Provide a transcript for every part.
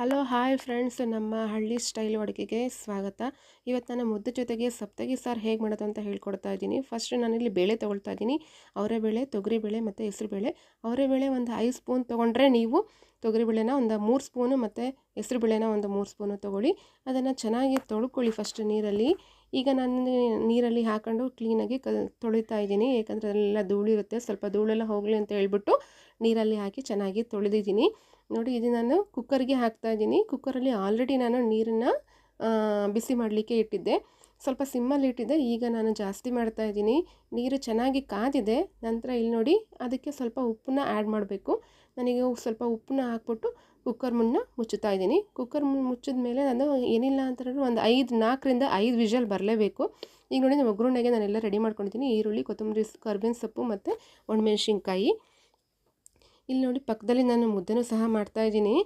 Hello, hi friends. ನಮ್ಮ ಹಳ್ಳಿ style ಅಡುಗೆಗೆ ಸ್ವಾಗತ. ಇವತ್ತು ನಾನು ಮುದ್ದೆ ಜೊತೆಗೆ ಸಪ್ತಗಿ ಸಾರು ಹೇಗೆ ಮಾಡೋದು ಅಂತ ಹೇಳ್ಕೊಡ್ತಾ ಇದ್ದೀನಿ. ಫಸ್ಟ್ ನಾನಿಲ್ಲಿ ಬೇಳೆ ತೊಗೊಳ್ತಾ ಇದ್ದೀನಿ. ಅವರೆಬೇಳೆ ತೊಗರಿಬೇಳೆ ಮತ್ತು ಹೆಸರುಬೇಳೆ ಅವರೆಬೇಳೆ ಒಂದು ಐದು ಸ್ಪೂನ್ ತೊಗೊಂಡ್ರೆ ನೀವು ತೊಗರಿಬೇಳೆನ ಒಂದು ಮೂರು ಸ್ಪೂನು ಮತ್ತು ಹೆಸರುಬೇಳೆನ ಒಂದು ಮೂರು ಸ್ಪೂನು ತೊಗೊಳ್ಳಿ. ಅದನ್ನು ಚೆನ್ನಾಗಿ ತೊಳ್ಕೊಳ್ಳಿ ಫಸ್ಟ್ ನೀರಲ್ಲಿ. ಈಗ ನಾನು ನೀರಲ್ಲಿ ಹಾಕೊಂಡು ಕ್ಲೀನಾಗಿ ಕ, ತೊಳಿತಾ ಇದ್ದೀನಿ. ಯಾಕಂದರೆ ಅದೆಲ್ಲ ಧೂಳಿರುತ್ತೆ. ಸ್ವಲ್ಪ ಧೂಳೆಲ್ಲ ಹೋಗಲಿ ಅಂತ ಹೇಳ್ಬಿಟ್ಟು ನೀರಲ್ಲಿ ಹಾಕಿ ಚೆನ್ನಾಗಿ ತೊಳೆದಿದ್ದೀನಿ. ನೋಡಿ ಇದು ನಾನು ಕುಕ್ಕರ್ಗೆ ಹಾಕ್ತಾ ಇದ್ದೀನಿ. ಕುಕ್ಕರಲ್ಲಿ ಆಲ್ರೆಡಿ ನಾನು ನೀರನ್ನು ಬಿಸಿ ಮಾಡಲಿಕ್ಕೆ ಇಟ್ಟಿದ್ದೆ. ಸ್ವಲ್ಪ ಸಿಮ್ಮಲ್ಲಿ ಇಟ್ಟಿದೆ, ಈಗ ನಾನು ಜಾಸ್ತಿ ಮಾಡ್ತಾ ಇದ್ದೀನಿ. ನೀರು ಚೆನ್ನಾಗಿ ಕಾದಿದೆ, ನಂತರ ಇಲ್ಲಿ ನೋಡಿ ಅದಕ್ಕೆ ಸ್ವಲ್ಪ ಉಪ್ಪನ್ನ ಆ್ಯಡ್ ಮಾಡಬೇಕು. ನನಗೆ ಸ್ವಲ್ಪ ಉಪ್ಪನ್ನ ಹಾಕ್ಬಿಟ್ಟು ಕುಕ್ಕರ್ ಮುನ್ನ ಮುಚ್ಚುತ್ತಾ ಇದ್ದೀನಿ. ಕುಕ್ಕರ್ ಮುನ್ನ ಮುಚ್ಚಿದ ಮೇಲೆ ನಾನು ಏನಿಲ್ಲ ಅಂತಂದ್ರೂ ಒಂದು ಐದು, ನಾಲ್ಕರಿಂದ ಐದು ವಿಷಲ್ ಬರಲೇಬೇಕು. ಈಗ ನೋಡಿ ನಮ್ಮ ಒಗ್ಗರಣೆಗೆ ನಾನೆಲ್ಲ ರೆಡಿ ಮಾಡ್ಕೊಂಡಿದ್ದೀನಿ. ಈರುಳ್ಳಿ, ಕೊತ್ತಂಬರಿ ಕರ್ಬೇವಿನ ಸೊಪ್ಪು ಮತ್ತು ಒಣಮೆಣ್ಸಿನ್ಕಾಯಿ. ಇಲ್ಲಿ ನೋಡಿ ಪಕ್ಕದಲ್ಲಿ ನಾನು ಮುದ್ದೆನೂ ಸಹ ಮಾಡ್ತಾ ಇದ್ದೀನಿ.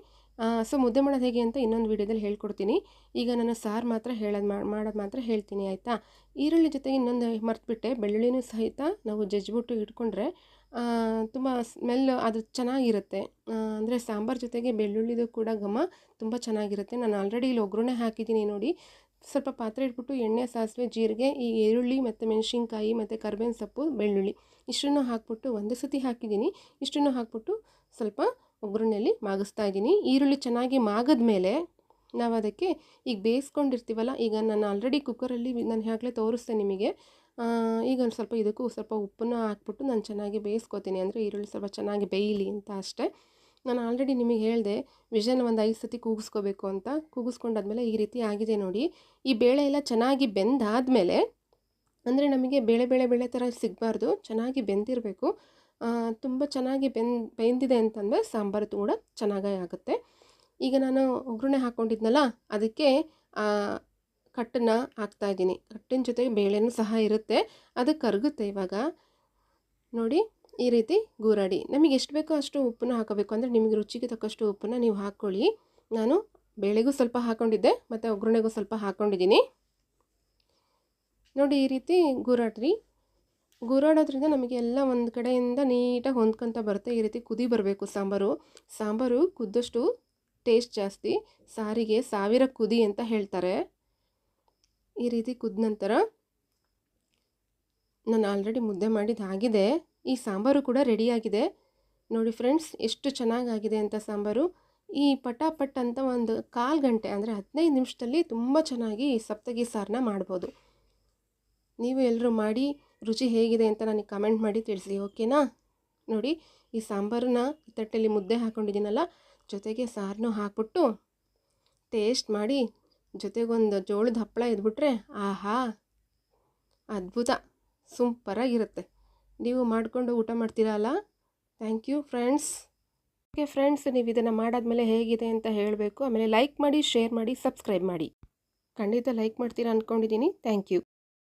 ಸೊ ಮುದ್ದೆ ಮಾಡೋದು ಹೇಗೆ ಅಂತ ಇನ್ನೊಂದು ವೀಡಿಯೋದಲ್ಲಿ ಹೇಳ್ಕೊಡ್ತೀನಿ. ಈಗ ನಾನು ಸಾರು ಮಾತ್ರ ಹೇಳೋದು ಮಾಡೋದು ಮಾತ್ರ ಹೇಳ್ತೀನಿ, ಆಯಿತಾ? ಈರುಳ್ಳಿ ಜೊತೆಗೆ ಇನ್ನೊಂದು ಮರ್ತುಬಿಟ್ಟೆ. ಬೆಳ್ಳುಳ್ಳಿನೂ ಸಹಿತ ನಾವು ಜಜ್ಜಿಬಿಟ್ಟು ಇಟ್ಕೊಂಡ್ರೆ ತುಂಬ ಸ್ಮೆಲ್ ಅದು ಚೆನ್ನಾಗಿರುತ್ತೆ. ಅಂದರೆ ಸಾಂಬಾರು ಜೊತೆಗೆ ಬೆಳ್ಳುಳ್ಳಿದು ಕೂಡ ಘಮ ತುಂಬ ಚೆನ್ನಾಗಿರುತ್ತೆ. ನಾನು ಆಲ್ರೆಡಿ ಇಲ್ಲಿ ಒಗ್ಗರಣೆ ಹಾಕಿದ್ದೀನಿ ನೋಡಿ. ಸ್ವಲ್ಪ ಪಾತ್ರೆ ಇಟ್ಬಿಟ್ಟು ಎಣ್ಣೆ, ಸಾಸಿವೆ, ಜೀರಿಗೆ, ಈ ಈರುಳ್ಳಿ ಮತ್ತು ಮೆಣಸಿನ್ಕಾಯಿ ಮತ್ತು ಕರ್ಬೇವಿನ ಸೊಪ್ಪು, ಬೆಳ್ಳುಳ್ಳಿ. ಇಷ್ಟನ್ನು ಹಾಕ್ಬಿಟ್ಟು ಒಂದು ಸತಿ ಹಾಕಿದ್ದೀನಿ. ಇಷ್ಟನ್ನು ಹಾಕ್ಬಿಟ್ಟು ಸ್ವಲ್ಪ ಒಗ್ಗರಣೆಯಲ್ಲಿ ಮಾಗಿಸ್ತಾ ಇದ್ದೀನಿ. ಈರುಳ್ಳಿ ಚೆನ್ನಾಗಿ ಮಾಗದ ಮೇಲೆ ನಾವು ಅದಕ್ಕೆ ಈಗ ಬೇಯಿಸ್ಕೊಂಡಿರ್ತೀವಲ್ಲ, ಈಗ ನಾನು ಆಲ್ರೆಡಿ ಕುಕ್ಕರಲ್ಲಿ ನಾನು ಆಗಲೇ ತೋರಿಸ್ತೆ ನಿಮಗೆ. ಈಗ ಒಂದು ಸ್ವಲ್ಪ ಇದಕ್ಕೂ ಸ್ವಲ್ಪ ಉಪ್ಪನ್ನು ಹಾಕ್ಬಿಟ್ಟು ನಾನು ಚೆನ್ನಾಗಿ ಬೇಯಿಸ್ಕೊತೀನಿ. ಅಂದರೆ ಈರುಳ್ಳಿ ಸ್ವಲ್ಪ ಚೆನ್ನಾಗಿ ಬೇಯಲಿ ಅಂತ ಅಷ್ಟೇ. ನಾನು ಆಲ್ರೆಡಿ ನಿಮಗೆ ಹೇಳಿದೆ, ವಿಷನ್ ಒಂದು ಐದು ಸತಿ ಕೂಗಿಸ್ಕೋಬೇಕು ಅಂತ. ಕೂಗಿಸ್ಕೊಂಡಾದ್ಮೇಲೆ ಈ ರೀತಿ ಆಗಿದೆ ನೋಡಿ. ಈ ಬೇಳೆ ಎಲ್ಲ ಚೆನ್ನಾಗಿ ಬೆಂದಾದಮೇಲೆ, ಅಂದರೆ ನಮಗೆ ಬೇಳೆ ಬೇಳೆ ಬೇಳೆ ಥರ ಸಿಗಬಾರ್ದು, ಚೆನ್ನಾಗಿ ಬೆಂದಿರಬೇಕು. ತುಂಬ ಚೆನ್ನಾಗಿ ಬೆಂದ್ ಬೆಂದಿದೆ ಅಂತಂದರೆ ಸಾಂಬಾರು ಕೂಡ ಚೆನ್ನಾಗೇ ಆಗುತ್ತೆ. ಈಗ ನಾನು ಒಗ್ಗರಣೆ ಹಾಕ್ಕೊಂಡಿದ್ನಲ್ಲ ಅದಕ್ಕೆ ಕಟ್ಟನ್ನು ಹಾಕ್ತಾಯಿದ್ದೀನಿ ಕಟ್ಟಿನ ಜೊತೆಗೆ ಬೇಳೆನೂ ಸಹ ಇರುತ್ತೆ. ಅದು ಕರಗುತ್ತೆ ಇವಾಗ. ನೋಡಿ, ಈ ರೀತಿ ಗೂರಾಡಿ. ನಮಗೆ ಎಷ್ಟು ಬೇಕೋ ಅಷ್ಟು ಉಪ್ಪನ್ನು ಹಾಕೋಬೇಕು. ಅಂದರೆ ನಿಮಗೆ ರುಚಿಗೆ ತಕ್ಕಷ್ಟು ಉಪ್ಪನ್ನು ನೀವು ಹಾಕ್ಕೊಳ್ಳಿ ನಾನು ಬೇಳೆಗೂ ಸ್ವಲ್ಪ ಹಾಕ್ಕೊಂಡಿದ್ದೆ ಮತ್ತು ಒಗ್ಗರಣೆಗೂ ಸ್ವಲ್ಪ ಹಾಕ್ಕೊಂಡಿದ್ದೀನಿ ನೋಡಿ, ಈ ರೀತಿ ಗೂರಾಡ್ರಿ. ಗೂರಾಡೋದ್ರಿಂದ ನಮಗೆ ಎಲ್ಲ ಒಂದು ಕಡೆಯಿಂದ ನೀಟಾಗಿ ಹೊಂದ್ಕೊಂತ ಬರುತ್ತೆ ಈ ರೀತಿ ಕುದಿ ಬರಬೇಕು ಸಾಂಬಾರು. ಸಾಂಬಾರು ಕುದ್ದಷ್ಟು ಟೇಸ್ಟ್ ಜಾಸ್ತಿ. ಸಾರಿಗೆ ಸಾವಿರ ಕುದಿ ಅಂತ ಹೇಳ್ತಾರೆ. ಈ ರೀತಿ ಕುದ್ದ ನಂತರ ನಾನು ಆಲ್ರೆಡಿ ಮುದ್ದೆ ಮಾಡಿದ್ದು ಈ ಸಾಂಬಾರು ಕೂಡ ರೆಡಿಯಾಗಿದೆ ನೋಡಿ ಫ್ರೆಂಡ್ಸ್ ಎಷ್ಟು ಚೆನ್ನಾಗಾಗಿದೆ ಅಂತ ಸಾಂಬಾರು. ಈ ಪಟಾಪಟ್ ಅಂತ ಒಂದು ಕಾಲು ಗಂಟೆ, ಅಂದರೆ ಹದಿನೈದು ನಿಮಿಷದಲ್ಲಿ ತುಂಬ ಚೆನ್ನಾಗಿ ಸಪ್ತಗಿ ಸಾರನ್ನ ಮಾಡ್ಬೋದು. ನೀವು ಎಲ್ಲರೂ ಮಾಡಿ ರುಚಿ ಹೇಗಿದೆ ಅಂತ ನನಗೆ ಕಮೆಂಟ್ ಮಾಡಿ ತಿಳಿಸಿ ಓಕೆನಾ ನೋಡಿ, ಈ ಸಾಂಬಾರನ್ನ ತಟ್ಟೆಯಲ್ಲಿ ಮುದ್ದೆ ಹಾಕ್ಕೊಂಡಿದ್ದೀನಲ್ಲ ಜೊತೆಗೆ ಸಾರನ್ನು ಹಾಕ್ಬಿಟ್ಟು ಟೇಸ್ಟ್ ಮಾಡಿ, ಜೊತೆಗೊಂದು ಜೋಳದ ಹಪ್ಪಳ ಇದ್ಬಿಟ್ರೆ ಆಹಾ, ಅದ್ಭುತ, ಸೂಪರಾಗಿರುತ್ತೆ. ನೀವು ಮಾಡಿಕೊಂಡು ಊಟ ಮಾಡ್ತೀರಲ್ಲ thank you friends okay friends ನೀವು ಇದನ್ನು ಮಾಡಾದಮೇಲೆ ಹೇಗಿದೆ ಅಂತ ಹೇಳಬೇಕು. ಆಮೇಲೆ ಲೈಕ್ ಮಾಡಿ ಶೇರ್ ಮಾಡಿ ಸಬ್ಸ್ಕ್ರೈಬ್ ಮಾಡಿ. ಖಂಡಿತ ಲೈಕ್ ಮಾಡ್ತೀರಾ ಅಂದ್ಕೊಂಡಿದ್ದೀನಿ ಥ್ಯಾಂಕ್ ಯು